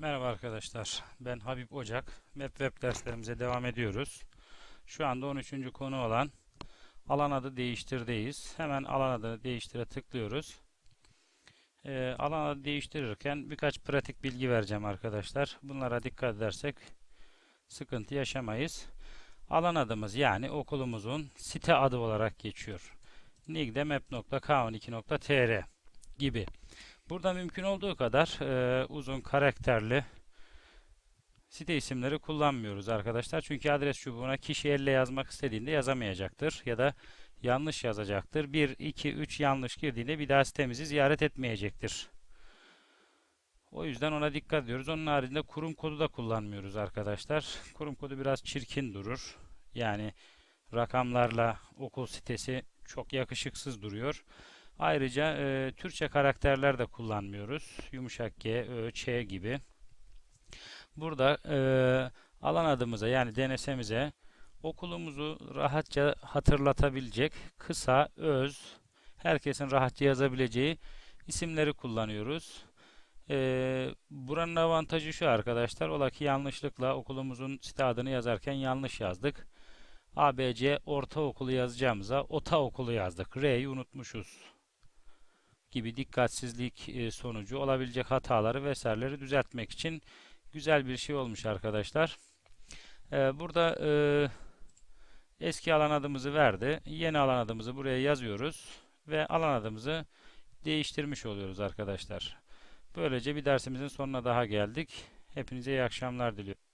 Merhaba arkadaşlar. Ben Habib Ocak. Map Web derslerimize devam ediyoruz. Şu anda 13. konu olan alan adı değiştirdeyiz. Hemen alan adı değiştire tıklıyoruz. Ee, alan adı değiştirirken birkaç pratik bilgi vereceğim arkadaşlar. Bunlara dikkat edersek sıkıntı yaşamayız. Alan adımız yani okulumuzun site adı olarak geçiyor. nigdemap.k12.tr gibi. Burada mümkün olduğu kadar e, uzun karakterli site isimleri kullanmıyoruz arkadaşlar. Çünkü adres çubuğuna kişi elle yazmak istediğinde yazamayacaktır ya da yanlış yazacaktır. 1, 2, 3 yanlış girdiğinde bir daha sitemizi ziyaret etmeyecektir. O yüzden ona dikkat ediyoruz. Onun haricinde kurum kodu da kullanmıyoruz arkadaşlar. Kurum kodu biraz çirkin durur. Yani rakamlarla okul sitesi çok yakışıksız duruyor. Ayrıca e, Türkçe karakterler de kullanmıyoruz. Yumuşak G, Ö, Ç gibi. Burada e, alan adımıza yani DNS'mize okulumuzu rahatça hatırlatabilecek kısa, öz, herkesin rahatça yazabileceği isimleri kullanıyoruz. E, buranın avantajı şu arkadaşlar. Ola ki yanlışlıkla okulumuzun site adını yazarken yanlış yazdık. ABC Ortaokulu yazacağımıza Ota Okulu yazdık. R'yi unutmuşuz gibi dikkatsizlik e, sonucu olabilecek hataları vesaireleri düzeltmek için güzel bir şey olmuş arkadaşlar. E, burada e, eski alan adımızı verdi. Yeni alan adımızı buraya yazıyoruz ve alan adımızı değiştirmiş oluyoruz arkadaşlar. Böylece bir dersimizin sonuna daha geldik. Hepinize iyi akşamlar diliyorum.